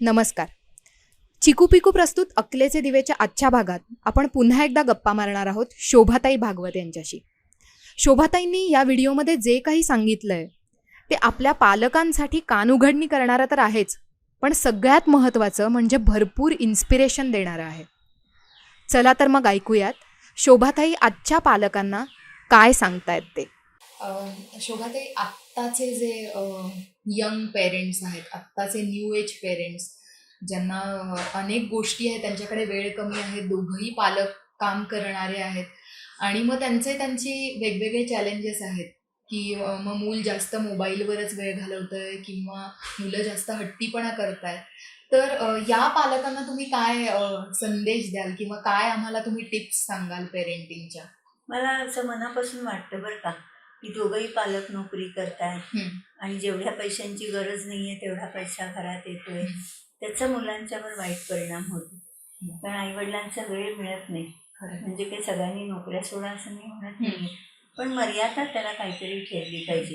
नमस्कार. चिकू पिकू प्रस्तुत अकलेचे दिवेच्या आजच्या भागात आपण पुन्हा एकदा गप्पा मारणार आहोत शोभाताई भागवत यांच्याशी. शोभाताईंनी या व्हिडिओमध्ये जे काही सांगितलंय ते आपल्या पालकांसाठी कानउघडणी करणारं तर आहेच पण सगळ्यात महत्त्वाचं म्हणजे भरपूर इन्स्पिरेशन देणारं आहे. चला तर मग ऐकूयात शोभाताई आजच्या पालकांना काय सांगतायत ते. शोभाताई आत्ताचे जे यंग पेरेंट्स आहेत आत्ताचे न्यू एज पेरेंट्स ज्यांना अनेक गोष्टी आहेत त्यांच्याकडे वेळ कमी आहे दोघंही पालक काम करणारे आहेत. आणि मग त्यांचे त्यांची वेगवेगळे चॅलेंजेस आहेत की मग मूल जास्त मोबाईलवरच वेळ घालवतंय किंवा मुलं जास्त हट्टीपणा करतायत तर या पालकांना तुम्ही काय संदेश द्याल किंवा काय आम्हाला तुम्ही टिप्स सांगाल पेरेंटिंगच्या मला असं मनापासून वाटतं बरं का की दोघंही पालक नोकरी करतायत. आणि जेवढ्या पैशांची गरज नाहीये तेवढा पैसा घरात येतोय. त्याचा मुलांच्यावर वाईट परिणाम होतो. कारण आई वडिलांचा वेळ मिळत नाही. म्हणजे काही सगळ्यांनी नोकऱ्या सोडा असं नाही म्हणत नाही पण मर्यादा त्याला काहीतरी ठेवली पाहिजे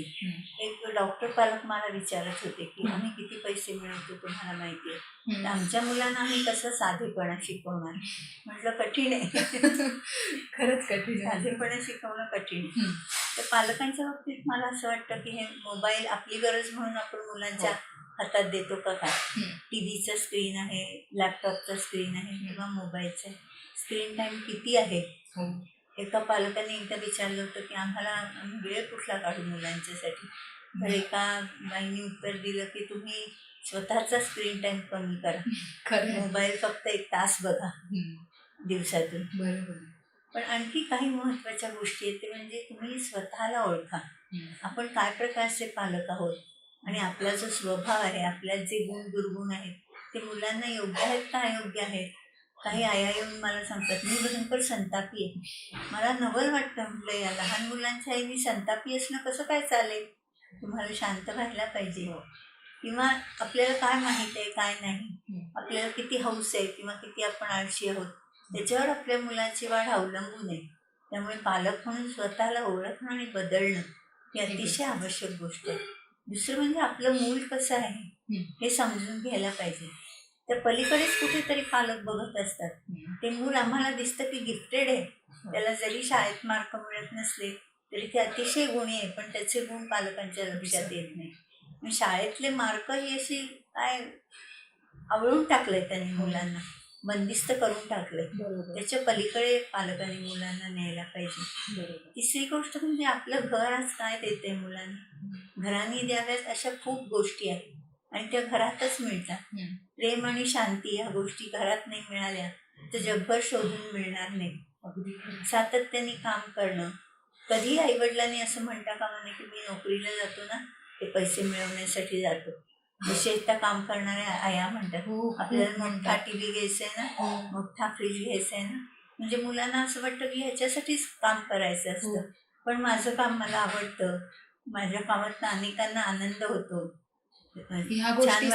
एक डॉक्टर पालक मला विचारत होते की. आम्ही किती पैसे मिळवतो तुम्हाला माहिती आहे. आमच्या मुलांना आम्ही कसं साधेपणा शिकवणार म्हटलं कठीण आहे खरंच कठीण. साधेपणा शिकवणं कठीण. तर पालकांच्या बाबतीत मला असं वाटतं की हे मोबाईल आपली गरज म्हणून आपण मुलांच्या हातात देतो का काय हम्म. टी व्हीचं स्क्रीन आहे लॅपटॉपचं स्क्रीन आहे किंवा मोबाईलचं स्क्रीन टाईम किती आहे हो. एका पालकाने एकदा विचारलं होतं की आम्हाला आम्ही वेळ कुठला काढू मुलांच्यासाठी? तर एका बाईंनी उत्तर दिलं की तुम्ही स्वतःचा स्क्रीन टाईम कमी करा. मोबाईल फक्त एक तास बघा. दिवसातून. बरोबर. पण आणखी काही महत्त्वाच्या गोष्टी आहेत ते म्हणजे तुम्ही स्वतःला ओळखा. आपण काय प्रकारचे पालक आहोत आणि आपला जो स्वभाव आहे आपल्यात जे गुण दुर्गुण आहेत ते मुलांना योग्य आहेत का अयोग्य आहेत? काही आया येऊन मला सांगतात मी भयंकर संतापी आहे. मला नवल वाटतं म्हटलं या लहान मुलांच्या आई मी संतापी असणं कसं काय चालेल? तुम्हाला शांत व्हायला पाहिजे. किंवा आपल्याला काय माहीत आहे काय नाही? आपल्याला किती हौस आहे किंवा किती आपण आळशी आहोत? त्याच्यावर आपल्या मुलाची वाढ अवलंबून आहे. त्यामुळे पालक म्हणून स्वतःला ओळखणं आणि बदलणं ही अतिशय आवश्यक गोष्ट आहे. दुसरं म्हणजे आपलं मूल कसं आहे हे समजून घ्यायला पाहिजे. तर पलीकडेच कुठेतरी पालक बघत असतात. ते मूल आम्हाला दिसतं की गिफ्टेड आहे. त्याला जरी शाळेत मार्क मिळत नसले तरी ते अतिशय गुणी आहे पण त्याचे गुण पालकांच्या लक्षात येत नाही. शाळेतले मार्क ही अशी काय आवळून टाकलंय त्यांनी मुलांना. बंदिस्त करून टाकलंय. त्याच्या पलीकडे पालकांनी मुलांना न्यायला पाहिजे. तिसरी गोष्ट म्हणजे आपलं घर आज काय देते मुलांना? घराने द्याव्यात अशा खूप गोष्टी आहेत. आणि त्या घरातच मिळतात. प्रेम आणि शांती या गोष्टी घरात नाही मिळाल्या तर जगभर शोधून मिळणार नाही. सातत्याने काम करणं कधी आईवडिलांनी असं म्हणता कामा नये की मी नोकरीला जातो ना ते पैसे मिळवण्यासाठी जातो विशेषतः काम करणाऱ्या आया म्हणतात हो, आपल्याला खूप मोठा. टी व्ही घ्यायचा आहे ना हो. मोठा फ्रीज घ्यायचा आहे ना म्हणजे मुलांना असं वाटतं की ह्याच्यासाठीच काम करायचं हो. असतं पण माझं काम मला आवडतं माझ्या कामात अनेकांना आनंद होतो ह्या गोष्टी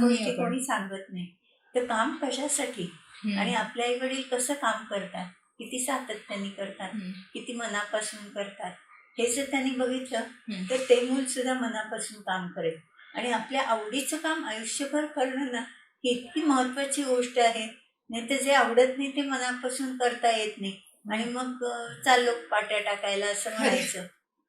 गोष्टी. कोणी सांगत नाही. तर काम कशासाठी. आणि आपले आई वडील कसं काम करतात? किती सातत्याने करतात. किती मनापासून करतात? हे जर त्यांनी बघितलं. तर ते मूल सुद्धा मनापासून काम करेल. आणि आपल्या आवडीचं काम आयुष्यभर करणं ना ही इतकी महत्वाची गोष्ट आहे. नाही तर जे आवडत नाही ते मनापासून करता येत नाही. आणि मग चाललो पाट्या टाकायला असं म्हणायचं.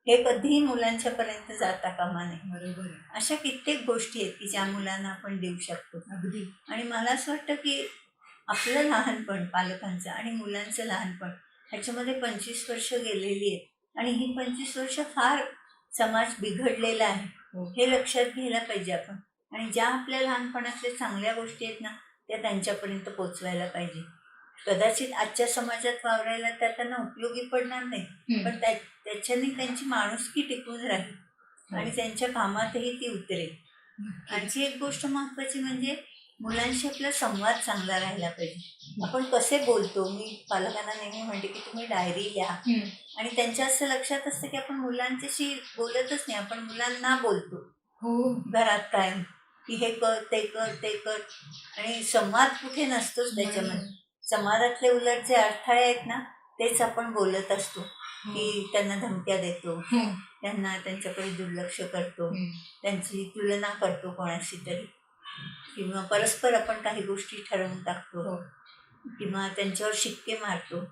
हे कधीही मुलांच्या पर्यंत जाता कामा नये. बरोबर. अशा कित्येक गोष्टी आहेत की ज्या मुलांना आपण देऊ शकतो. अगदी. आणि मला असं वाटतं की आपलं लहानपण पालकांचं आणि मुलांचं लहानपण ह्याच्यामध्ये पंचवीस वर्ष गेलेली आहेत. आणि ही पंचवीस वर्ष फार समाज बिघडलेला आहे. हो. हे लक्षात घ्यायला पाहिजे आपण. आणि ज्या आपल्या लहानपणातल्या चांगल्या गोष्टी आहेत ना त्या त्यांच्यापर्यंत पोचवायला पाहिजे. कदाचित आजच्या समाजात वावरायला त्या त्यांना उपयोगी पडणार नाही. पण त्या त्याच्याने त्यांची माणुसकी टिकून राहील. हो. आणि त्यांच्या कामातही ती उतरेल. आणखी एक गोष्ट महत्वाची म्हणजे मुलांशी आपला संवाद चांगला राहिला पाहिजे. आपण कसे बोलतो? मी पालकांना नेहमी म्हणते की तुम्ही डायरी लिहा. आणि त्यांच्या असं लक्षात असतं की आपण मुलांच्याशी बोलतच नाही. आपण मुलांना बोलतो. हो. घरात काय की हे कर ते कर ते कर. आणि संवाद कुठे नसतोच त्याच्यामध्ये. समाजातले उलट जे अडथळे आहेत ना तेच आपण बोलत असतो की त्यांना धमक्या देतो. त्यांना त्यांच्याकडे दुर्लक्ष करतो. त्यांची तुलना करतो कोणाशी तरी किंवा परस्पर आपण काही गोष्टी ठरवून टाकतो हो. किंवा त्यांच्यावर शिक्के मारतो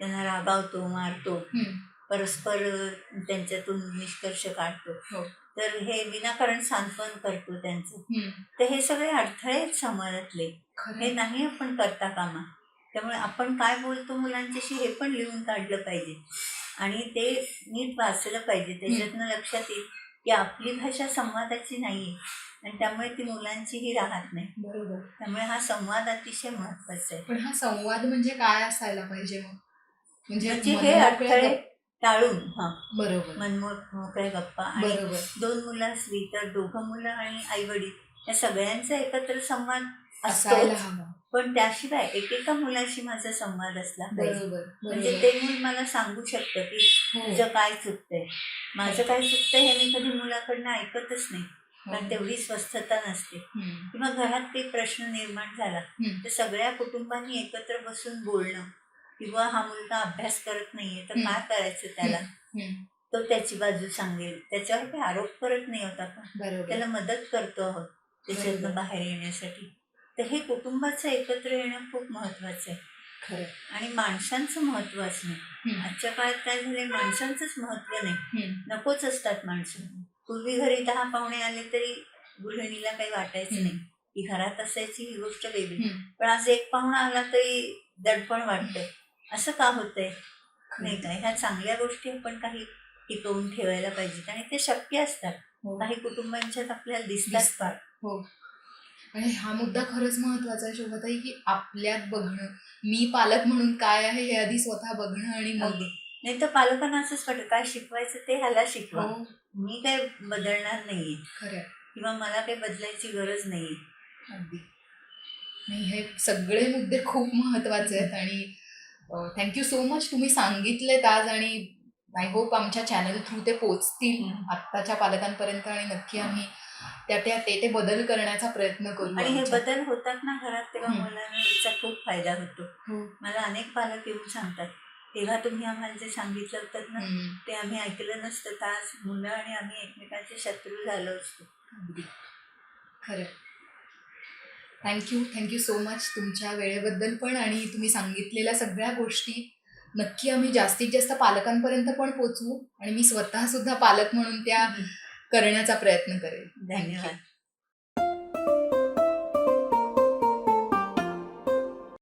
त्यांना रागावतो मारतो. परस्पर त्यांच्यातून निष्कर्ष काढतो हो. तर हे विनाकारण सांत्वन करतो त्यांचं. तर हे सगळे अडथळे आहेत समाजातले हे नाही आपण करता कामा त्यामुळे आपण काय बोलतो मुलांच्याशी हे पण लिहून काढलं पाहिजे. आणि ते नीट वाचलं पाहिजे. त्याच्यातनं लक्षात येईल की आपली भाषा संवादाची नाही आहे आणि त्यामुळे ती मुलांचीही राहत नाही. बरोबर. त्यामुळे हा संवाद अतिशय महत्त्वाचा आहे. पण हा संवाद म्हणजे काय असायला पाहिजे मग? म्हणजे म्हणजे हे अडथळे टाळून हा. बरोबर. मनमोक मोकळ्या गप्पा बरोबर. दोन मुलं असली तर दोघं मुलं आणि आई वडील या सगळ्यांचा एकत्र संवाद असायला हवा पण त्याशिवाय एकेका मुलाशी माझा संवाद असला पाहिजे म्हणजे ते मूल मला सांगू शकतं की हो. तुझं काय चुकतंय माझं काय चुकतंय हे मी कधी मुलाकडनं ऐकतच नाही कारण हो. तेवढी स्वस्थता नसते. किंवा घरात काही प्रश्न निर्माण झाला. तर सगळ्या कुटुंबांनी एकत्र बसून बोलणं किंवा हा मुलगा अभ्यास करत नाहीये तर. काय करायचं त्याला. तो त्याची बाजू सांगेल त्याच्यावर काही आरोप करत नाही होत आपण बरोबर त्याला मदत करतो आहोत त्याच्यातनं. बाहेर येण्यासाठी तर हे कुटुंबाचं एकत्र येणं खूप महत्वाचं आहे. खरं. आणि माणसांचं महत्त्व असणं. आजच्या काळात काय झालंय? माणसांचंच महत्त्व नाही. नकोच असतात माणसं. पूर्वी घरी दहा पाहुणे आले तरी गृहिणीला काही वाटायचं. नाही. की घरात असायची ही गोष्ट वेगळी. पण आज एक पाहुणा आला तरी दडपण वाटतं असं का होतंय? नाही. का? ह्या चांगल्या गोष्टी आपण काही टिकवून ठेवायला पाहिजेत. आणि ते शक्य असतात. हो. काही कुटुंबांच्यात आपल्याला दिसतात दिसतात. आणि हा मुद्दा खरंच महत्त्वाचा आहे शोभताई की आपल्यात बघणं. मी पालक म्हणून काय आहे हे आधी स्वतः बघणं आणि मग. नाही तर पालकांना असंच वाटतं काय शिकवायचं ते ह्याला शिकवा. हो. मी काय बदलणार नाहीये. खरं किंवा मला काही बदलायची गरज नाहीये. अगदी. नाही हे सगळे मुद्दे खूप महत्त्वाचे आहेत आणि थँक्यू सो मच तुम्ही सांगितलेत आज आणि आय होप आमच्या चॅनल थ्रू ते पोचतील. आत्ताच्या पालकांपर्यंत आणि नक्की आम्ही त्या त्या ते ते बदल करण्याचा प्रयत्न करू आणि हे बदल होतात ना घरात तेव्हा. मुलांना याचा खूप फायदा होतो. मला अनेक पालक येऊन सांगतात तेव्हा तुम्ही आम्हाला जे सांगितलं होतं ना. ते आम्ही ऐकलं नसतं. तर आज मुलं आणि आम्ही एकमेकांचे शत्रू झालो असतो. खरं. थँक्यू थँक्यू सो मच तुमच्या वेळेबद्दल पण आणि तुम्ही सांगितलेल्या सगळ्या गोष्टी. नक्की आम्ही जास्तीत जास्त पालकांपर्यंत पण पोचवू आणि मी स्वतः सुद्धा पालक म्हणून त्या करण्याचा प्रयत्न करेल. धन्यवाद.